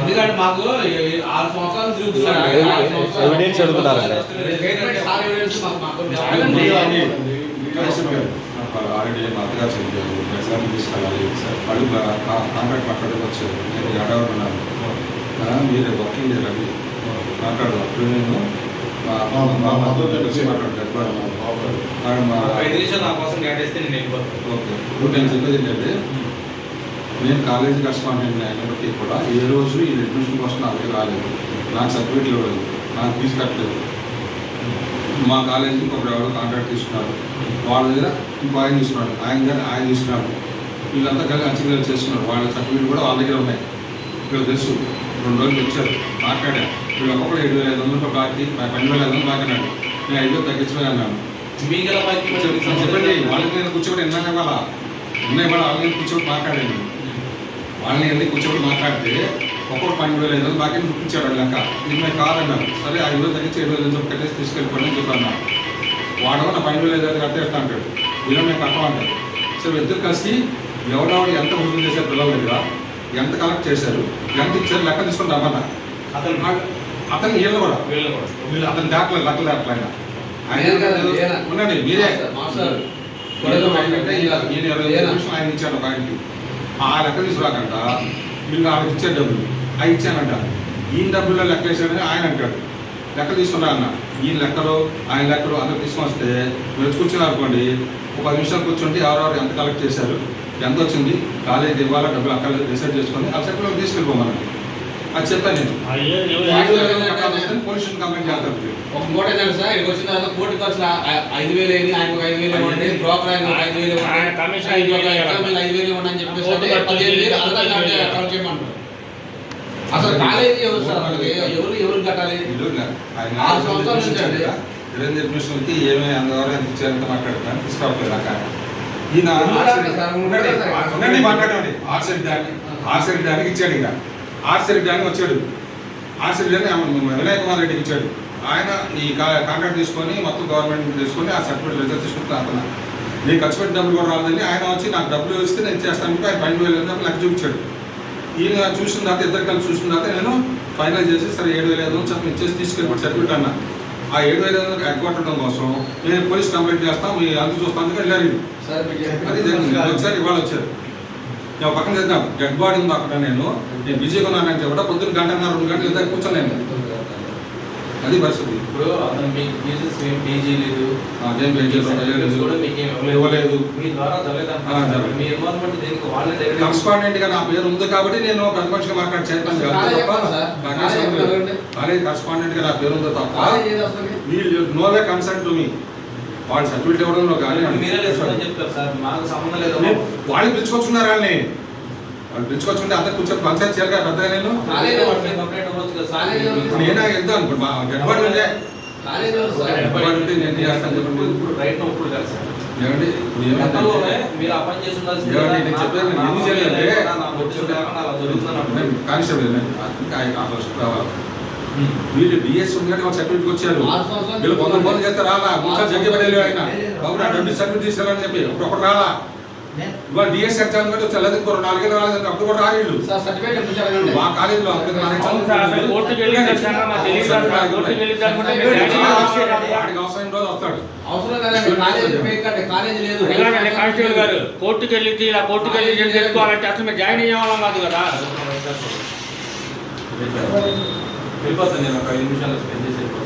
ఎందుకంటే మాకు ఆరు సంవత్సరాలు సంవత్సరాలు. ఎవిడెన్స్ అడుగుతున్నారండి. ఆల్రెడీ మా అత్తగారు చెప్పారు. ఎగ్జామ్ తీసుకెళ్ళాలి. సార్ వాళ్ళు కాంట్రాక్ట్ మాట్లాడడానికి వచ్చారు. నేను ఎడవరు ఉన్నాను. ఆ, మీరు వర్కింగ్ చేయాలి మాట్లాడదు. అప్పుడు నేను మా మా మా మద్దతు వచ్చి మాట్లాడతాను. మా ఐదు నిమిషాలు నా కోసం కేటాయిస్తే నేను ఓకే. ఇప్పుడు నేను చెప్పేది ఏంటంటే నేను కాలేజీ కరెస్పాండెంట్ అయినప్పటికీ కూడా ఏ రోజు ఈ అడ్మిషన్ కోసం నా దగ్గర రాలేదు. నాకు సర్టిఫికేట్ ఇవ్వలేదు. నాకు ఫీజు కట్టలేదు. మా కాలేజీకి ఇంకొకరు ఎవరు కాంట్రాక్ట్ తీసుకున్నారు వాళ్ళ దగ్గర ఇంకో ఆయన తీసుకున్నాడు. ఆయన దగ్గర ఆయన తీసుకున్నాడు. వీళ్ళంతా కలిసి అంచనాలు చేస్తున్నారు. వాళ్ళ సర్టిఫికేట్ కూడా వాళ్ళ దగ్గర ఉన్నాయి. ఇక్కడ తెలుసు. రెండు రోజులు వచ్చారు. మాట్లాడా వీళ్ళు ఒక్కొక్కరు ఏడు వేల ఐదు వందలు రూపాయలు బాకీ పన్నెండు వేల ఐదు వందలు బాకీ అన్నాడు. నేను ఐదు వేలు తగ్గించమని అన్నాను. చెప్పండి. వాళ్ళకి నేను కూర్చోబెట్టి ఎన్నాక ఇవ్వాల? ఉన్నాయి ఇవాళ వాళ్ళని కూర్చోబెట్టి మాట్లాడండి. వాళ్ళని వెళ్ళి కూర్చోబెట్టి మాట్లాడితే ఒక్కొక్క పన్నెండు వేల ఐదు వందలు బాకీ వాళ్ళు లెక్క ఇది కాదన్నారు సరే ఐదు వేలు తగ్గించి ఏడు వేలు ఐదు వందలు కట్టేసి తీసుకెళ్ళిపోండి అని చెప్పాను వాడు నా పన్నెండు వేల ఐదు వందలు కట్టేస్తా అంటాడు. వీళ్ళు మేము కట్టమంటాడు సరే ఇద్దరు కలిసి ఎవరెవరు ఎంత వసూలు చేశారు పిల్లల దగ్గర ఎంత కలెక్ట్ చేశారు ఎంత ఇచ్చారు లెక్క తీసుకొని రమ్మన్నా అతను అతను వీళ్ళు కూడా. వీళ్ళు కూడా. వీళ్ళు అతను దాఖలు లెక్కలు దాఖలు ఆయన. నేను కదా, నేనా? ఉండండి మీరే. ఈయన ఇరవై ఆయన ఇచ్చాడు ఒక ఆయనకి. ఆ లెక్క తీసుకురాకంట. వీళ్ళు వాళ్ళకి ఇచ్చే డబ్బులు. అవి ఇచ్చానంట. ఈయన డబ్బుల్లో లెక్క వేసాడని ఆయన అంటాడు. లెక్క తీసుకున్నా అన్న. ఈయన లెక్కలు ఆయన లెక్కలు అందరూ తీసుకొని వస్తే మీరు కూర్చున్నారు అనుకోండి. ఒక పది నిమిషాలు కూర్చుంటే ఎవరెవరు ఎంత కలెక్ట్ చేశారు ఎంత వచ్చింది కాలేజీ ఇవ్వాలా డబ్బులు అక్కడ డిసైడ్ చేసుకొని ఆ సెక్టర్ తీసుకెళ్ళిపోమన్నారు అది చెప్పాను నేను. కంప్లైంట్ చేస్తారు ఒక మూట తెలుసా? ఇక్కడికి వచ్చిన తర్వాత కోటి ఖర్చులు ఐదు వేలు అయింది ఆయన ఒక ఐదు వేలు ఇవ్వండి. బ్రోకర్ ఆయన ఒక ఐదు వేలు ఇవ్వండి. కమిషన్ ఐదు వేలు ఎగ్జామ్ ఐదు వేలు ఇవ్వండి అని చెప్పేసి పదిహేను వేలు చేయమంటారు. అసలు కాలేజీ ఎవరు సార్? ఎవరు ఎవరు కట్టాలి? ఆరు సంవత్సరాల నుంచి అండి. రేంజ్ అడ్మిషన్కి ఏమేమి అందరూ ఎంత ఇచ్చారంత తీసుకోవట్లేదు అక్కడ ఈయన సార్, సార్. మాట్లాడండి. డానికి ఇచ్చాడు ఇక ఆర్సెల్ డాని వచ్చాడు. ఆర్సెల్ డాని వినాయక కుమార్ రెడ్డికి ఇచ్చాడు. ఆయన ఈ కాంట్రాక్ట్ తీసుకొని మొత్తం గవర్నమెంట్ తీసుకొని ఆ సర్టిఫికేట్ రిజల్ట్ తీసుకుంటున్నా అతను నేను ఖర్చు పెట్టిన డబ్బులు కూడా రాలేదని ఆయన వచ్చి నాకు డబ్బులు ఇస్తే నేను చేస్తాను ఆయన పన్నెండు వేలు డబ్బులు లెక్క చూపించాడు. ఈయన చూసిన తర్వాత ఇద్దరు కలిసి చూసిన తర్వాత నేను ఫైనల్ చేసి సరే ఏడు వేల ఐదు వందలు ఇచ్చేసి తీసుకెళ్ళి సర్టిఫికేట్ అన్నా. ఆ ఏడు వేల ఐదు వందలు ఎగ్గొట్టడం కోసం నేను పోలీస్ కంప్లైంట్ చేస్తాం మీ అందు చూస్తాను వెళ్ళారు అది జరిగింది. వచ్చారు ఇవాళ వచ్చారు. నేను పక్కన చేద్దాం డెడ్ బాడీ ఉంది అక్కడ నేను. నేను బిజీగా ఉన్నానంటే కూడా పొద్దున్న గంటన్నర రెండు గంటలు ఇద్దరు కూర్చోలేను. అది పరిస్థితి. ఇప్పుడు అతను మీకు ఫీజెస్ ఏం పే చేయలేదు అదేం పే చేయలేదు, కూడా మీకు ఏం ఇవ్వలేదు. మీ ద్వారా జరగలేదు. మీ ఇన్వాల్వ్మెంట్ దేనికి వాళ్ళే దగ్గర కరస్పాండెంట్గా నా పేరు ఉంది కాబట్టి నేను పెద్ద మనిషిగా మాట్లాడి చేస్తాను? కాలేజ్ కరస్పాండెంట్గా నా పేరు ఉంది తప్ప వీళ్ళు no way concern to me. వాళ్ళు సర్టిఫికేట్ ఇవ్వడంలో కానీ మీరే లేదని చెప్తారు సార్ మాకు సంబంధం లేదు నేను- వాళ్ళు పిలుచుకొచ్చుకున్నారు వాళ్ళని వాళ్ళు పిలుచుకొచ్చుకుంటే అంతా కూర్చొని పంచాయతీ చేయాలి పెద్దగా నేను కదా? ఇప్పుడు నేనే వెళ్తాను ఇప్పుడు మా ఉంటే నేను చేస్తాను చెప్పండి ఇప్పుడు రైట్ ఇప్పుడు కాదు సార్ ఏమండి ఇప్పుడు గతంలోనే ఏమంటే మీరు చేసి నేను నేను ఎందుకు కానిస్టేబుల్ ఆ ఫస్ట్ వీళ్ళు బిఎస్ ఉన్నట్టు వాళ్ళు సర్టిఫికేట్ వచ్చారు వీళ్ళు కొంత ఫోన్ చేస్తే రాలా ముఖ్య జగ్గి పడేది ఆయన. బాబు నా డబ్బు సర్టిఫికేట్ తీసుకెళ్ళని చెప్పి. ఇప్పుడు ఒకటి రాలా ఇవాళ డిఎస్ ఎగ్జామ్ కంటే వచ్చి ఇంకో నాలుగైదు రాలేదు అప్పుడు కూడా రాలేదు. సార్ సర్టిఫికేట్ ఇప్పించాలండి మా కాలేజీలో అవసరం రోజు వస్తాడు. కానిస్టేబుల్ గారు కోర్టుకి వెళ్ళి ఇలా కోర్టుకి వెళ్ళి తెలుసుకోవాలంటే అసలు జాయిన్ అయ్యేవాళ్ళం కాదు కదా. వెళ్ళిపోతాను నేను ఒక ఐదు నిమిషాలు స్పెండ్ చేసి వెళ్ళిపోతాను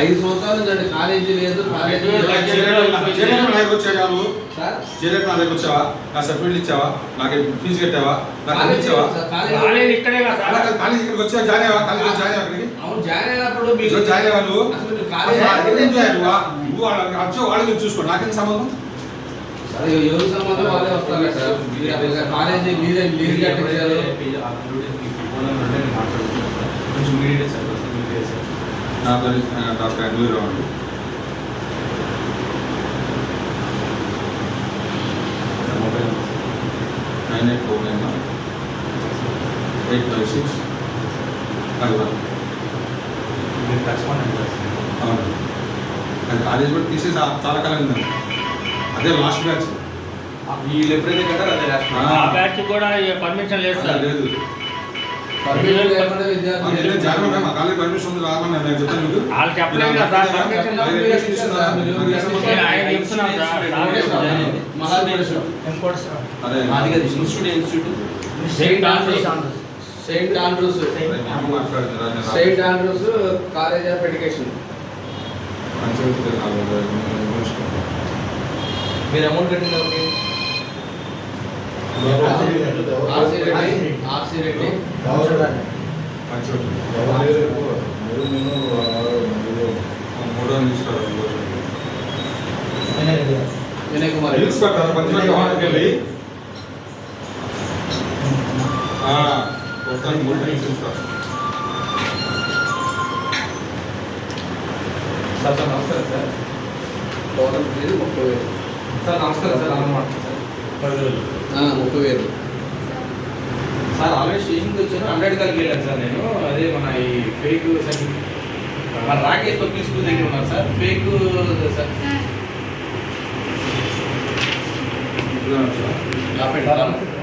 ఐదు సంవత్సరాల అండి కాలేజీ లేదు కాలేజీ నా నువ్వు దగ్గర వచ్చావా? నా సర్టిఫికేట్ ఇచ్చావా? నాకు ఫీజు కట్టావా? నాకు అన్ని కాలేజీ ఇచ్చావా? సార్, కాలేజీ కాలేజ్ ఇక్కడే కాలేజీ ఇక్కడికి వచ్చా జాయిన్ అయ్యావా? కాలేజీలో జాయిన్ అయ్యావా ఇక్కడికి? అవును జాయిన్ అయినప్పుడు మీకు ఈరోజు జాయిన్ అయ్యావా నువ్వు? మీరు కాలేజీ అయ్యావా? నువ్వు వాళ్ళకి వచ్చావు వాళ్ళు మీరు చూసుకో నాకేం సంబంధం? సార్, ఎవరి సంబంధం వాళ్ళే వస్తారు మీరు కాలేజీ మీరే మీరు కట్టించారు కొంచెం మీడియట్ సార్ మీడియట్ సార్. నా పేరు ఆ, డాక్టర్ అడ్వీరావు అండి. Mobile nine eight four nine eight five six. Five one. మీరు కరెస్పాండెంట్ సార్. అవును. అది కాలేజ్ కూడా తీసేసి చాలా కాలం అదే లాస్ట్ బ్యాచ్. వీళ్ళు ఎప్పుడైతే కట్టారో అదే ఆ. బ్యాచ్ కూడా పర్మిషన్ లేదు సార్. లేదు. Saint Andrews. Saint Andrews. College of education. మీరు అమౌంట్ కట్టింది ఎవరికి ఆర్సీ రెడ్డి ఆర్సీ రెడ్డి పంచాయతీ. మూడో నిమిషాలు వినయ్ కుమార్ రీల్స్ పెట్టారు పంచాయతీ భవన్కి వెళ్ళి ఆ, మొత్తానికి మూడు రీల్స్ ఇస్తారు. సార్. సార్ నమస్కారం సార్. టోటల్ ఫీజు ముప్పై వేలు సార్ నమస్కారం సార్. అన్నమాట సార్ ఆ, ముప్పై వేలు. సార్ ఆల్రెడీ స్టేషన్కి వచ్చాను హండ్రెడ్ కాల్కి వెళ్ళాను సార్ నేను. అదే మన ఈ ఫేక్ సర్టిఫికేట్ మన రాకేష్ పబ్లిక్ స్కూల్ దగ్గర ఉన్నారు సార్. Fake sir. ఆపండి